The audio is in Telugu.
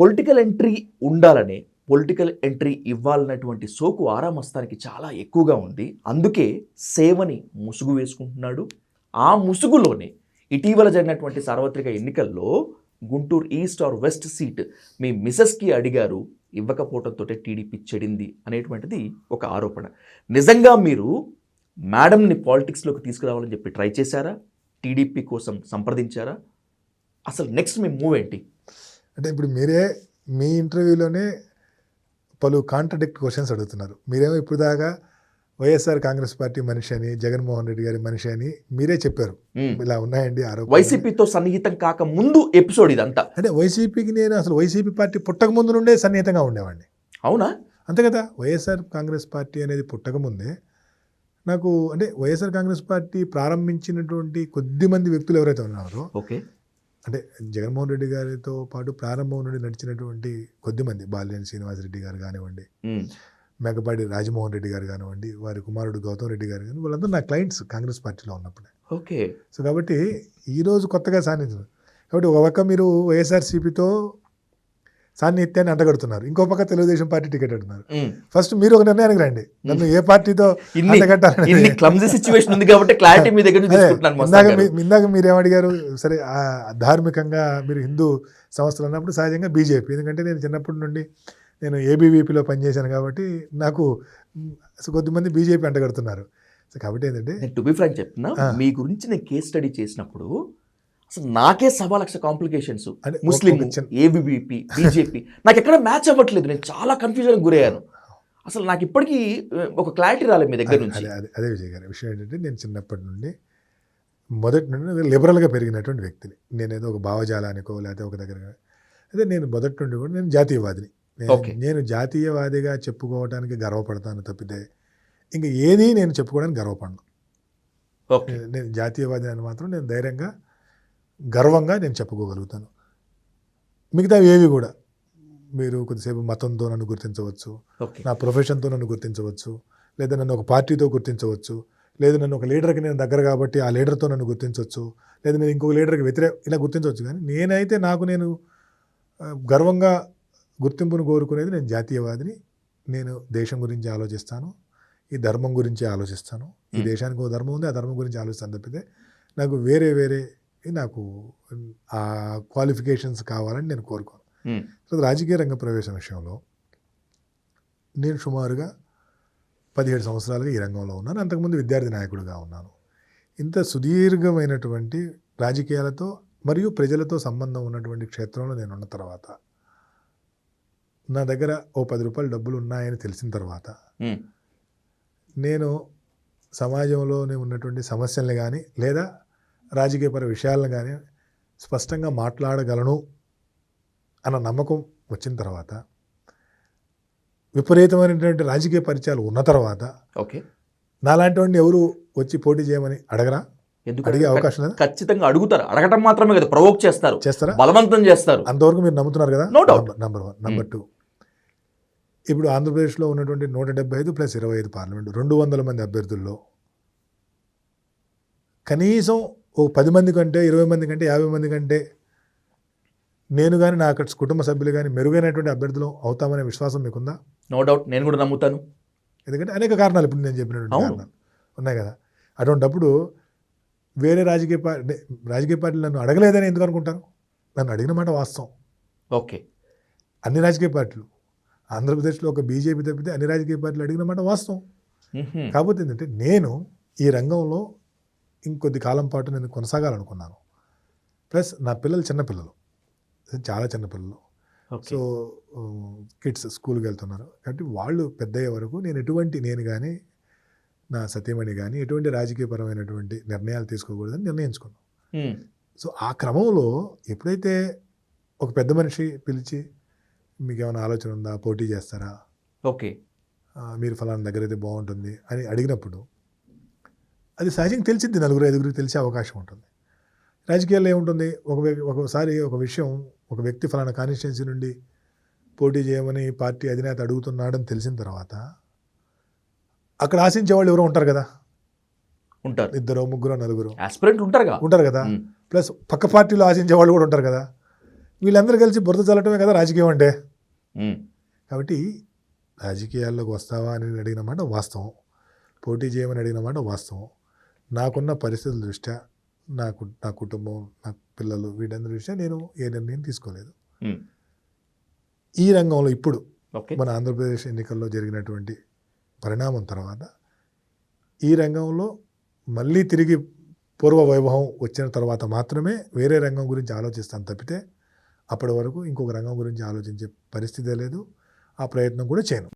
పొలిటికల్ ఎంట్రీ ఉండాలని పొలిటికల్ ఎంట్రీ ఇవ్వాలన్నటువంటి సోకు ఆరామస్తానికి చాలా ఎక్కువగా ఉంది. అందుకే సేవని ముసుగు వేసుకుంటున్నాడు. ఆ ముసుగులోనే ఇటీవల జరిగినటువంటి సార్వత్రిక ఎన్నికల్లో Guntur east or west seat మీ మిసెస్కి అడిగారు. ఇవ్వకపోవడంతో టీడీపీ చెడింది అనేటువంటిది ఒక ఆరోపణ. నిజంగా మీరు మేడంని పాలిటిక్స్లోకి తీసుకురావాలని చెప్పి ట్రై చేశారా? టీడీపీ కోసం సంప్రదించారా? అసలు నెక్స్ట్ మీ మూవ్ ఏంటి? అంటే ఇప్పుడు మీరే మీ ఇంటర్వ్యూలోనే పలు కాంట్రడిక్ట్ క్వశ్చన్స్ అడుగుతున్నారు. మీరేమో ఇప్పుడు దాకా వైఎస్ఆర్ కాంగ్రెస్ పార్టీ మనిషి అని జగన్మోహన్ రెడ్డి గారి మనిషి అని మీరే చెప్పారు. ఇలా ఉన్నాయండి ఆరోపణ వైసీపీతో సన్నిహితం కాక ముందు ఎపిసోడ్ ఇదంతా. అంటే వైసీపీకి నేను అసలు వైసీపీ పార్టీ పుట్టక ముందు నుండే సన్నిహితంగా ఉండేవాడిని. అవునా? అంతే కదా వైఎస్ఆర్ కాంగ్రెస్ పార్టీ అనేది పుట్టకముందే నాకు అంటే వైఎస్ఆర్ కాంగ్రెస్ పార్టీ ప్రారంభించినటువంటి కొద్ది మంది వ్యక్తులు ఎవరైతే ఉన్నారో ఓకే. అంటే జగన్మోహన్ రెడ్డి గారితో పాటు ప్రారంభం నుండి నడిచినటువంటి కొద్దిమంది బాలినేని శ్రీనివాసరెడ్డి గారు కానివ్వండి. మేకపాటి రాజమోహన్ రెడ్డి గారు కానివ్వండి వారి కుమారుడు గౌతమ్ రెడ్డి గారు కానీ వాళ్ళందరూ నా క్లయింట్స్ కాంగ్రెస్ పార్టీలో ఉన్నప్పుడే. ఓకే. సో కాబట్టి ఈరోజు కొత్తగా సాన్నిధ్యం కాబట్టి ఒక పక్క మీరు వైఎస్ఆర్సీపీతో సాన్నిహిత్యాన్ని అంటగడుతున్నారు. ఇంకో పక్క తెలుగుదేశం పార్టీ టికెట్ అంటున్నారు. ఫస్ట్ మీరు ఒక నిర్ణయానికి రండి. నన్ను ఏ పార్టీతో సిచ్యువేషన్ ఉంది కాబట్టి క్లారిటీ మీ దగ్గర ఇందాక ఇందాక మీరు ఏమడిగారు సరే ధార్మికంగా మీరు హిందూ సంస్థలు అన్నప్పుడు సహజంగా బీజేపీ. ఎందుకంటే నేను చిన్నప్పటి నుండి నేను ఏబీవీపీలో పనిచేశాను కాబట్టి నాకు కొద్దిమంది బీజేపీ అంటగడుతున్నారు. కాబట్టి ఏంటంటే టు బి ఫ్రాంక్ చెప్తున్నా. మీ గురించి నేను కేస్ స్టడీ చేసినప్పుడు అసలు నాకే సవా లక్ష కాంప్లికేషన్స్ ముస్లిం ఏబీవీపీ బీజేపీ నాకు ఎక్కడ మ్యాచ్ అవ్వట్లేదు. నేను చాలా కన్ఫ్యూజన్ గురయ్యాను. అసలు నాకు ఇప్పటికీ ఒక క్లారిటీ రాలేదు మీ దగ్గర అదే నుంచి. అదే విజయ్ గారి విషయం ఏంటంటే నేను చిన్నప్పటి నుండి మొదటి నుండి లిబరల్గా పెరిగినటువంటి వ్యక్తిని. నేను ఏదో ఒక భావజాలానికో లేకపోతే ఒక దగ్గర అదే నేను మొదటి నుండి కూడా నేను జాతీయవాదిని. నేను- జాతీయవాదిగా చెప్పుకోవడానికి గర్వపడతాను తప్పితే ఇంకా ఏది నేను చెప్పుకోవడానికి గర్వపడను. నేను జాతీయవాది అని మాత్రం నేను ధైర్యంగా గర్వంగా నేను చెప్పుకోగలుగుతాను. మిగతా ఏవి కూడా. మీరు కొద్దిసేపు మతంతో నన్ను గుర్తించవచ్చు నా ప్రొఫెషన్తో నన్ను గుర్తించవచ్చు లేదా నన్ను ఒక పార్టీతో గుర్తించవచ్చు లేదా నన్ను ఒక లీడర్కి నేను దగ్గర కాబట్టి ఆ లీడర్తో నన్ను గుర్తించవచ్చు లేదా నేను ఇంకొక లీడర్కి వ్యతిరేక ఇలా గుర్తించవచ్చు. కానీ నేనైతే నాకు నేను గర్వంగా గుర్తింపును కోరుకునేది నేను జాతీయవాదిని. నేను దేశం గురించి ఆలోచిస్తాను ఈ ధర్మం గురించి ఆలోచిస్తాను. ఈ. దేశానికి ఒక ధర్మం ఉంది ఆ ధర్మం గురించి ఆలోచిస్తాను తప్పితే నాకు వేరే వేరే నాకు ఆ క్వాలిఫికేషన్స్ కావాలని నేను కోరుకోను. సో రాజకీయ రంగ ప్రవేశం విషయంలో నేను సుమారుగా పదిహేడు సంవత్సరాలుగా ఈ రంగంలో ఉన్నాను అంతకుముందు విద్యార్థి నాయకుడిగా ఉన్నాను ఇంత సుదీర్ఘమైనటువంటి రాజకీయాలతో మరియు ప్రజలతో సంబంధం ఉన్నటువంటి క్షేత్రంలో నేను ఉన్న తర్వాత నా దగ్గర ఓ పది రూపాయలు డబ్బులు ఉన్నాయని తెలిసిన తర్వాత. నేను సమాజంలోనే ఉన్నటువంటి సమస్యల్ని కానీ లేదా రాజకీయపర విషయాలను కానీ స్పష్టంగా మాట్లాడగలను అన్న నమ్మకం వచ్చిన తర్వాత విపరీతమైనటువంటి రాజకీయ పరిచయాలు ఉన్న తర్వాత ఓకే. నాలాంటి వాడిని ఎవరు వచ్చి పోటీ చేయమని అడగరా? ఎందుకు అడిగే అవకాశం లేదా? ఖచ్చితంగా అడుగుతారు. అడగటం మాత్రమే కదా ప్రవోక్ చేస్తారు. చేస్తారా? బలవంతం చేస్తారు. అంతవరకు మీరు నమ్ముతున్నారు కదా? No doubt. Number one number two ఇప్పుడు ఆంధ్రప్రదేశ్లో ఉన్నటువంటి నూట డెబ్బై ఐదు ప్లస్ ఇరవై ఐదు పార్లమెంటు రెండు వందల మంది అభ్యర్థుల్లో కనీసం ఓ పది మంది కంటే ఇరవై మంది కంటే యాభై మంది కంటే నేను కానీ నా అక్కడ కుటుంబ సభ్యులు కానీ మెరుగైనటువంటి అభ్యర్థులు అవుతామనే విశ్వాసం మీకుందా? నో డౌట్ నేను కూడా నమ్ముతాను. ఎందుకంటే అనేక కారణాలు ఇప్పుడు నేను చెప్పినటువంటి. కారణాలు ఉన్నాయి కదా. అటువంటప్పుడు వేరే రాజకీయ పార్టీ రాజకీయ పార్టీలు నన్ను అడగలేదని ఎందుకు అనుకుంటారు? నన్ను అడిగిన మాట వాస్తవం. ఓకే. అన్ని రాజకీయ పార్టీలు ఆంధ్రప్రదేశ్లో ఒక బీజేపీ తప్పితే అన్ని రాజకీయ పార్టీలు అడిగిన మాట వాస్తవం. కాకపోతే ఏంటంటే నేను ఈ రంగంలో ఇంకొద్ది కాలం పాటు నేను కొనసాగాలనుకున్నాను. ప్లస్ నా పిల్లలు చిన్నపిల్లలు చాలా చిన్నపిల్లలు సో కిడ్స్ స్కూల్కి వెళ్తున్నారు. కాబట్టి వాళ్ళు పెద్ద అయ్యే వరకు నేను ఎటువంటి నేను కానీ నా సత్యమణి కానీ ఎటువంటి రాజకీయపరమైనటువంటి నిర్ణయాలు తీసుకోకూడదని నిర్ణయించుకున్నాను. సో ఆ క్రమంలో ఎప్పుడైతే ఒక పెద్ద మనిషి పిలిచి మీకు ఏమైనా ఆలోచన ఉందా? పోటీ చేస్తారా? ఓకే. మీరు ఫలానా దగ్గర అయితే బాగుంటుంది అని అడిగినప్పుడు అది సహజంగా తెలిసింది నలుగురు ఐదుగురికి తెలిసే అవకాశం ఉంటుంది. రాజకీయాల్లో ఏముంటుంది? ఒక ఒకసారి ఒక విషయం ఒక వ్యక్తి ఫలానా కాన్స్టిట్యున్సీ నుండి పోటీ చేయమని పార్టీ అధినేత అడుగుతున్నాడని తెలిసిన తర్వాత అక్కడ ఆశించే వాళ్ళు ఎవరో ఉంటారు కదా? ఉంటారు. ఇద్దరు ముగ్గురు నలుగురు. ఆస్పిరెంట్ ఉంటారుగా ఉంటారు కదా. ప్లస్ పక్క పార్టీలో ఆశించే వాళ్ళు కూడా ఉంటారు కదా? వీళ్ళందరూ కలిసి బురద చల్లటమే కదా రాజకీయం అంటే. కాబట్టి రాజకీయాల్లోకి వస్తావా అని అడిగిన మాట వాస్తవం. పోటీ చేయమని అడిగిన మాట వాస్తవం. నాకున్న పరిస్థితుల దృష్ట్యా నాకు నా కుటుంబం నా పిల్లలు వీటందరి దృష్ట్యా నేను ఏ నిర్ణయం తీసుకోలేదు. ఈ రంగంలో ఇప్పుడు మన ఆంధ్రప్రదేశ్ ఎన్నికల్లో జరిగినటువంటి పరిణామం తర్వాత ఈ రంగంలో మళ్ళీ తిరిగి పూర్వ వైభవం వచ్చిన తర్వాత మాత్రమే వేరే రంగం గురించి ఆలోచిస్తాను తప్పితే అప్పటి వరకు ఇంకొక రంగం గురించి ఆలోచించే పరిస్థితే లేదు. ఆ ప్రయత్నం కూడా చేయను.